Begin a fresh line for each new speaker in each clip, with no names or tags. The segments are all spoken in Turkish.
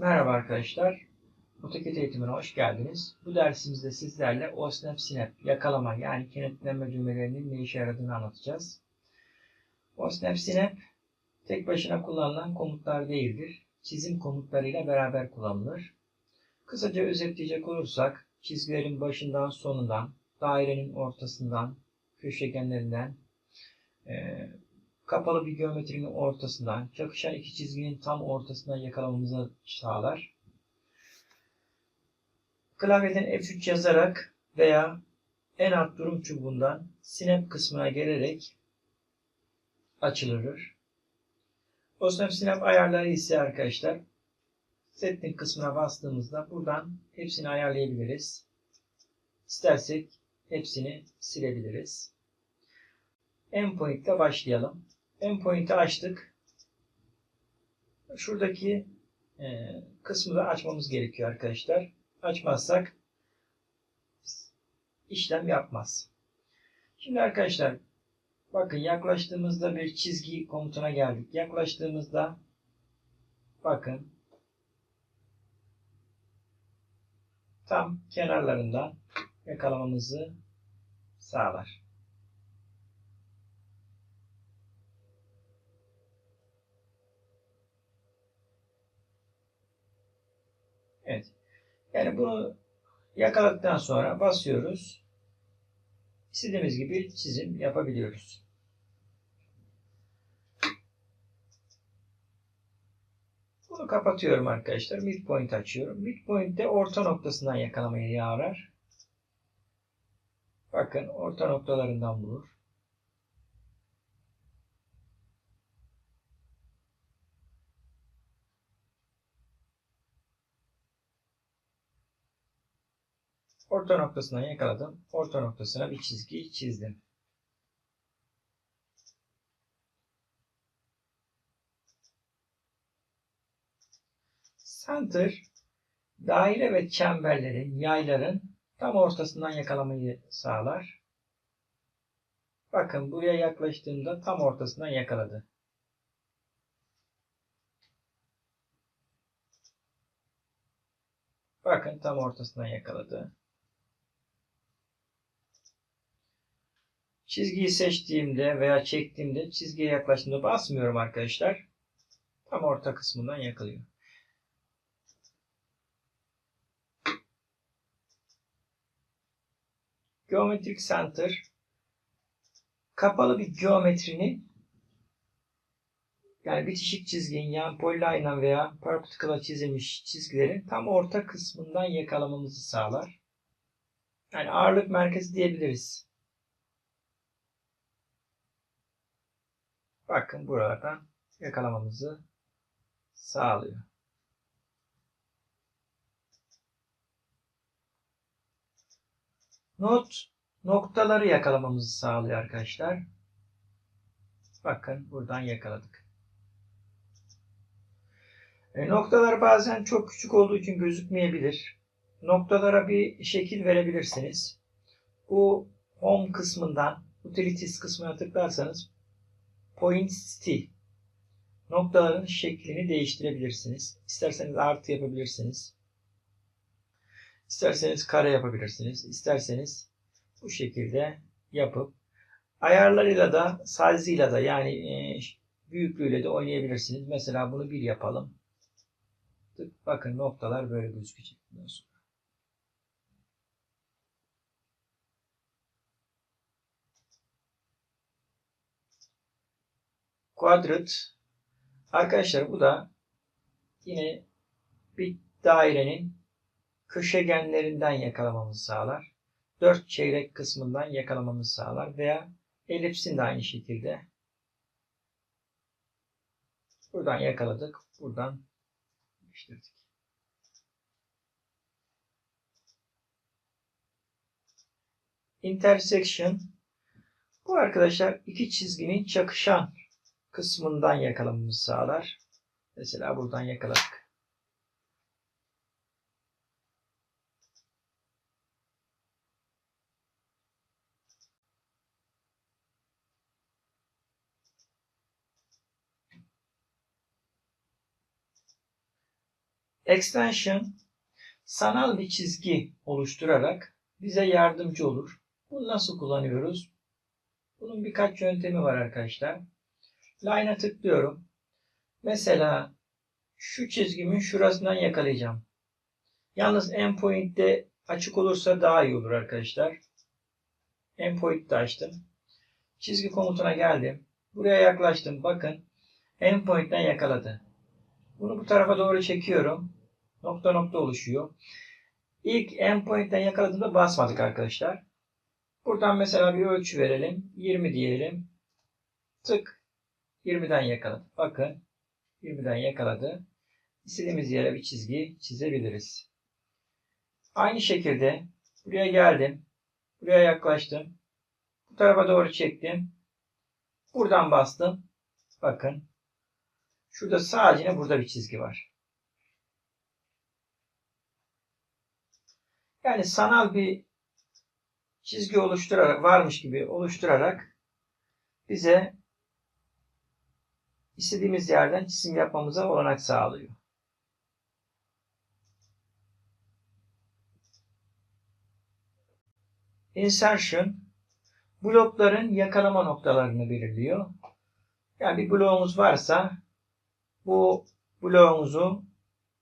Merhaba arkadaşlar. AutoCAD eğitimine hoş geldiniz. Bu dersimizde sizlerle OSNAP Snap yakalama yani kenetlenme düğmelerinin ne işe yaradığını anlatacağız. OSNAP Snap tek başına kullanılan komutlar değildir. Çizim komutlarıyla beraber kullanılır. Kısaca özetleyecek olursak çizgilerin başından sonundan, dairenin ortasından, köşegenlerinden, kapalı bir geometrinin ortasından, çakışan iki çizginin tam ortasından yakalamamızı sağlar. Klavyeden F3 yazarak veya en alt durum çubuğundan Snap kısmına gelerek açılır. O Snap Snap ayarları ise arkadaşlar Setting kısmına bastığımızda buradan hepsini ayarlayabiliriz. İstersek hepsini silebiliriz. Endpoint ile başlayalım. Endpoint'i açtık. Şuradaki e, kısmı da açmamız gerekiyor arkadaşlar. Açmazsak işlem yapmaz. Şimdi arkadaşlar bakın yaklaştığımızda bir çizgi komutuna geldik. Yaklaştığımızda bakın tam kenarlarından yakalamamızı sağlar. Yani bunu yakaladıktan sonra basıyoruz. İstediğimiz gibi çizim yapabiliyoruz. Bunu kapatıyorum arkadaşlar. Midpoint açıyorum. Midpoint'te orta noktasından yakalamayı yarar. Bakın orta noktalarından bulur. Orta noktasından yakaladım. Orta noktasına bir çizgi çizdim. Center daire ve çemberlerin, yayların tam ortasından yakalamayı sağlar. Bakın buraya yaklaştığımda tam ortasından yakaladı. Bakın tam ortasından yakaladı. Çizgiyi seçtiğimde veya çektiğimde çizgiye yaklaştığımda basmıyorum arkadaşlar. Tam orta kısmından yakalıyor. Geometric Center kapalı bir geometrinin yani bitişik çizginin yan polyline veya perpendicular çizilmiş çizgilerin tam orta kısmından yakalamamızı sağlar. Yani ağırlık merkezi diyebiliriz. Bakın buralardan yakalamamızı sağlıyor. Not noktaları yakalamamızı sağlıyor arkadaşlar. Bakın buradan yakaladık. E, noktalar bazen çok küçük olduğu için gözükmeyebilir. Noktalara bir şekil verebilirsiniz. Bu home kısmından utilities kısmına tıklarsanız point stil noktaların şeklini değiştirebilirsiniz. İsterseniz artı yapabilirsiniz. İsterseniz kare yapabilirsiniz. İsterseniz bu şekilde yapıp ayarlarıyla da size'ıyla da yani e, büyüklüğüyle de oynayabilirsiniz. Mesela bunu bir yapalım. Bakın noktalar böyle gözükecek. Bundan Quadrat arkadaşlar bu da yine bir dairenin köşegenlerinden yakalamamızı sağlar. Dört çeyrek kısmından yakalamamızı sağlar veya elipsin de aynı şekilde. Buradan yakaladık. Buradan değiştirdik. Intersection bu arkadaşlar iki çizginin çakışan kısmından yakalamamızı sağlar. Mesela buradan yakaladık. Extension sanal bir çizgi oluşturarak bize yardımcı olur. Bunu nasıl kullanıyoruz? Bunun birkaç yöntemi var arkadaşlar. Line'a tıklıyorum. Mesela şu çizgimin şurasından yakalayacağım. Yalnız endpoint'te açık olursa daha iyi olur arkadaşlar. Endpoint'te açtım. Çizgi komutuna geldim. Buraya yaklaştım. Bakın endpoint'ten yakaladı. Bunu bu tarafa doğru çekiyorum. Nokta nokta oluşuyor. İlk endpoint'ten yakaladığımda basmadık arkadaşlar. Buradan mesela bir ölçü verelim. 20 diyelim. Tık. 20'den yakaladı. Bakın. 20'den yakaladı. İstediğimiz yere bir çizgi çizebiliriz. Aynı şekilde buraya geldim. Buraya yaklaştım. Bu tarafa doğru çektim. Buradan bastım. Bakın. Şurada sadece burada bir çizgi var. Yani sanal bir çizgi oluşturarak, varmış gibi oluşturarak bize istediğimiz yerden çizim yapmamıza olanak sağlıyor. Insertion blokların yakalama noktalarını belirliyor. Yani bir bloğumuz varsa bu bloğumuzu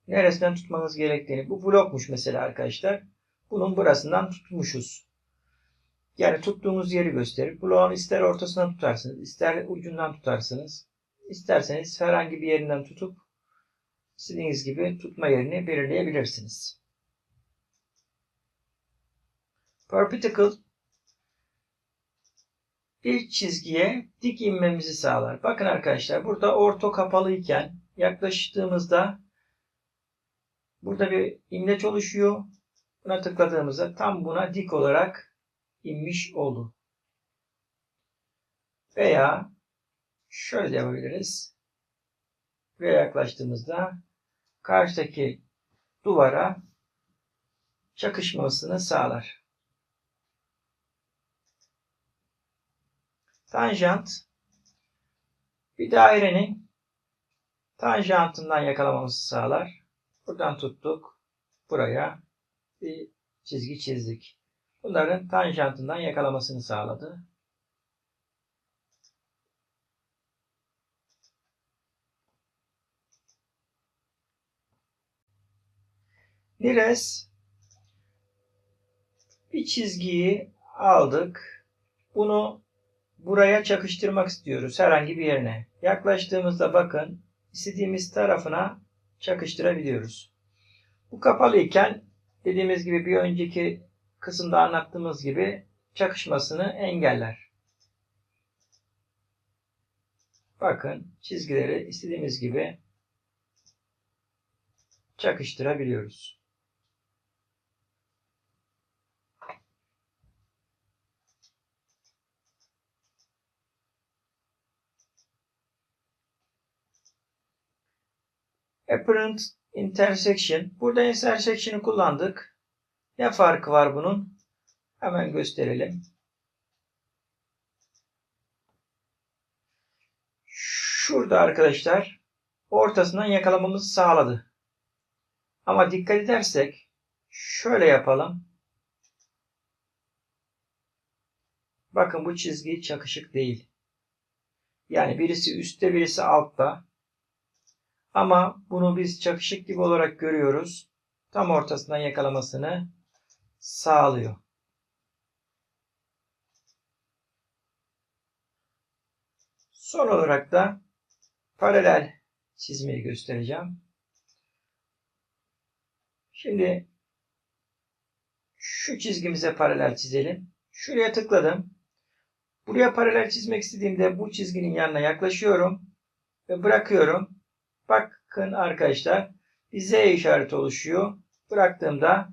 neresinden tutmamız gerektiğini. Bu blokmuş mesela arkadaşlar. Bunun burasından tutmuşuz. Yani tuttuğumuz yeri gösterir. Bloğun ister ortasından tutarsınız, ister ucundan tutarsınız. İsterseniz herhangi bir yerinden tutup istediğiniz gibi tutma yerini belirleyebilirsiniz. Perpendicular bir çizgiye dik inmemizi sağlar. Bakın arkadaşlar burada orta kapalı iken yaklaştığımızda burada bir imleç oluşuyor. Buna tıkladığımızda tam buna dik olarak inmiş oldu. Veya şöyle yapabiliriz. Buraya yaklaştığımızda karşıdaki duvara çakışmasını sağlar. Tanjant bir dairenin tanjantından yakalamamızı sağlar. Buradan tuttuk. Buraya bir çizgi çizdik. Bunların tanjantından yakalamasını sağladı. Nires bir çizgiyi aldık. Bunu buraya çakıştırmak istiyoruz herhangi bir yerine. Yaklaştığımızda bakın istediğimiz tarafına çakıştırabiliyoruz. Bu kapalı iken dediğimiz gibi bir önceki kısımda anlattığımız gibi çakışmasını engeller. Bakın çizgileri istediğimiz gibi çakıştırabiliyoruz. Apparent intersection. Burada intersection'ı kullandık. Ne farkı var bunun? Hemen gösterelim. Şurada arkadaşlar ortasından yakalamamızı sağladı. Ama dikkat edersek şöyle yapalım. Bakın bu çizgi çakışık değil. Yani birisi üstte birisi altta. Ama bunu biz çakışık gibi olarak görüyoruz. Tam ortasından yakalamasını sağlıyor. Son olarak da paralel çizmeyi göstereceğim. Şimdi şu çizgimize paralel çizelim. Şuraya tıkladım. Buraya paralel çizmek istediğimde bu çizginin yanına yaklaşıyorum ve bırakıyorum. Bakın arkadaşlar bir Z işareti oluşuyor. Bıraktığımda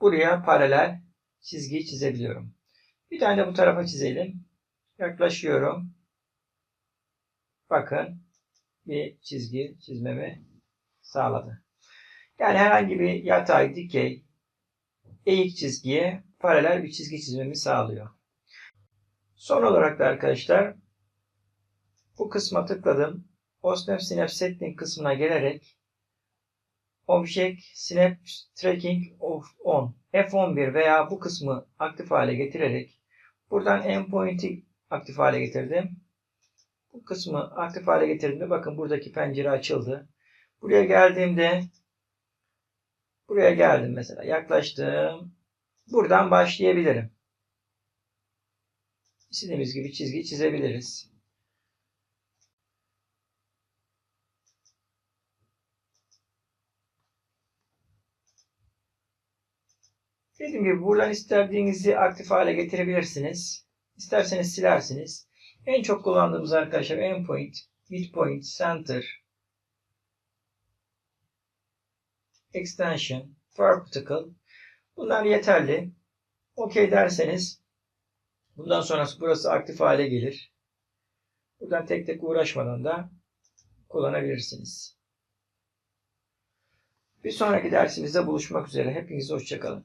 buraya paralel çizgi çizebiliyorum. Bir tane de bu tarafa çizelim. Yaklaşıyorum. Bakın bir çizgi çizmemi sağladı. Yani herhangi bir yatay, dikey, eğik çizgiye paralel bir çizgi çizmemi sağlıyor. Son olarak da arkadaşlar bu kısma tıkladım. OSNF Synapse Setting kısmına gelerek Object Snap Tracking of On F11 veya bu kısmı aktif hale getirerek buradan endpoint'i aktif hale getirdim. Bu kısmı aktif hale getirdiğimde bakın buradaki pencere açıldı. Buraya geldiğimde buraya geldim mesela yaklaştım. Buradan başlayabilirim. İstediğimiz gibi çizgi çizebiliriz. Dediğim gibi buradan istediğinizi aktif hale getirebilirsiniz. İsterseniz silersiniz. En çok kullandığımız arkadaşlar endpoint, midpoint, center, extension, vertical. Bunlar yeterli. OK derseniz bundan sonrası burası aktif hale gelir. Buradan tek tek uğraşmadan da kullanabilirsiniz. Bir sonraki dersimizde buluşmak üzere. Hepinize hoşçakalın.